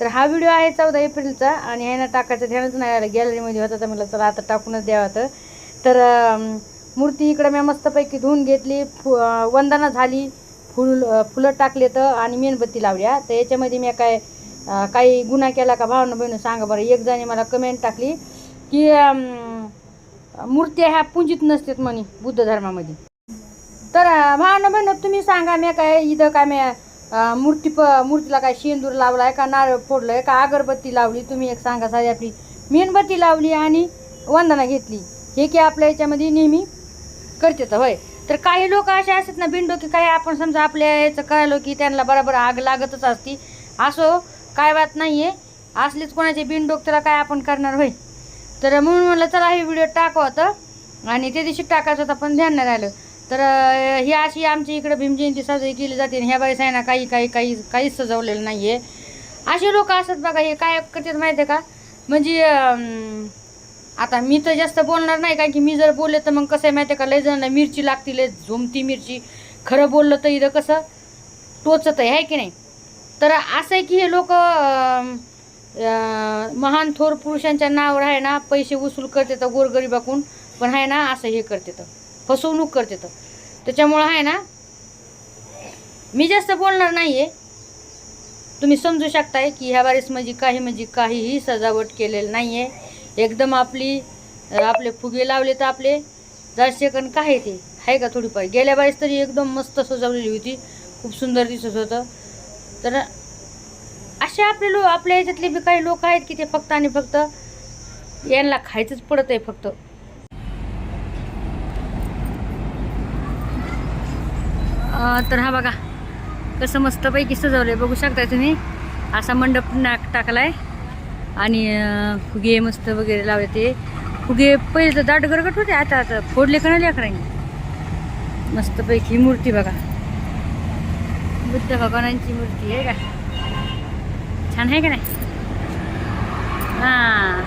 तर हा व्हिडिओ आहे चौदा एप्रिलचा आणि ह्यानं टाकायचं ध्यानच नाही आलं गॅलरीमध्ये होता तर मला चला आता टाकूनच द्यावं तर तर मूर्ती इकडं मी मस्तपैकी धुवून घेतली. फु वंदना झाली. फुल फुलं टाकले तर आणि मेणबत्ती लावल्या. तर याच्यामध्ये मी काय काही गुन्हा केला का भावना बहिणं सांगा बरं. एक जणी मला कमेंट टाकली की मूर्त्या ह्या पुंजित नसतात म्हणे बुद्ध धर्मामध्ये. तर अं, भावना बहिणं तुम्ही सांगा मी काय इथं काय मी मूर्ती प मूर्तीला काय शेंदूर लावलाय का नारळ फोडलंय का अगरबत्ती लावली? तुम्ही एक सांगा साधी आपली. मेणबत्ती लावली आणि वंदना घेतली. हे की आपल्या याच्यामध्ये नेहमी करतात होय. तर काही लोक असे असतात ना बिंडो की काय आपण समजा आपल्या याचं कळलो की त्यांना बरोबर आग लागतच असती. असो काय बात नाही आहे असलीच कोणाचे बिनडोक त्याला काय आपण करणार होय. तर म्हणून म्हणलं चला हे व्हिडिओ टाकावं होतं आणि त्या दिवशी टाकायचं होतं पण ध्यान नाही राहिलं. तर ही अशी आमची इकडं भीमजयंती साजरी केली जाते आणि ह्या बाईस आहे ना काही काही काही काहीच सजवलेलं नाही आहे असे लोक असतात बघा हे काय करतात माहिती आहे का? म्हणजे आता मी तर जास्त बोलणार नाही कारण की मी जर बोलले तर मग कसं आहे माहिती आहे का? लय जण मिरची लागती लय झोमती मिरची. खरं बोललं तर इथं कसं? टोचत आहे की नाही? तर असं आहे की हे लोक महान थोर पुरुषांच्या नावावर आहे ना पैसे वसूल करते तर गोरगरीबाकून पण आहे ना असं हे करते तर फसवणूक करते तर. त्याच्यामुळं आहे ना मी जास्त बोलणार नाही आहे तुम्ही समजू शकताय की ह्या बारीस म्हणजे काही म्हणजे काहीही सजावट केलेलं नाही आहे एकदम आपली आपले फुगे लावले तर आपले दर्शकन काय ते? आहे का थोडीफार? गेल्या बारीस तरी एकदम मस्त सजवलेली होती. खूप सुंदर दिसत होतं. तर असे आपले लोक आपल्या ह्याच्यातले बी काही लोक आहेत की ते फक्त आणि फक्त यांना खायचंच पडत आहे फक्त. तर हा बघा कसं मस्तपैकी सजवलं आहे बघू शकताय तुम्ही असा मंडप नाक टाकला आहे आणि फुगे मस्त वगैरे लावले ते फुगे पहिले तर दाट गरगट होते आता आता फोडले का नाही लेकरांनी? मस्तपैकी मूर्ती बघा. बुद्ध भगवानांची मूर्ती आहे का? छान आहे का नाही? हां.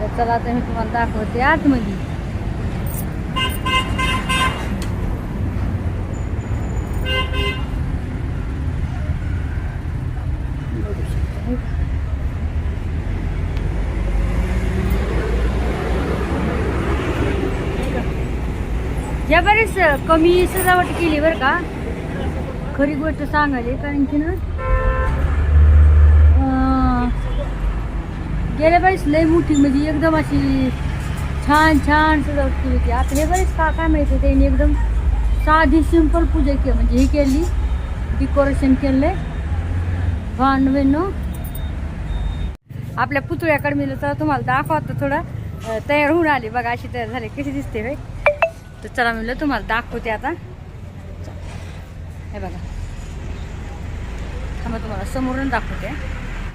तर चला आता मी तुम्हाला दाखवते आतमध्ये बघू शकता हे का? हे का? या बरेच कमी सजावट केली बरं का. खरी गोष्ट सांगायची कारण की ना गेल्या बरेच लय मोठी म्हणजे एकदम अशी छान छान सजावट केली होती. आता हे बरेच का काय माहिती त्यांनी एकदम साधी सिंपल पूजा केली. म्हणजे हे केली डेकोरेशन केलंय. भांडवेनो आपल्या पुतळ्याकडे मिळलं तर तुम्हाला दाखवतो थोडं. तयार होऊन आली. बघा अशी तयार झाली. कशी दिसते बाई. तर चला म्हणलं तुम्हाला दाखवते आता. हे बघा. थांबा तुम्हाला समोरून दाखवते.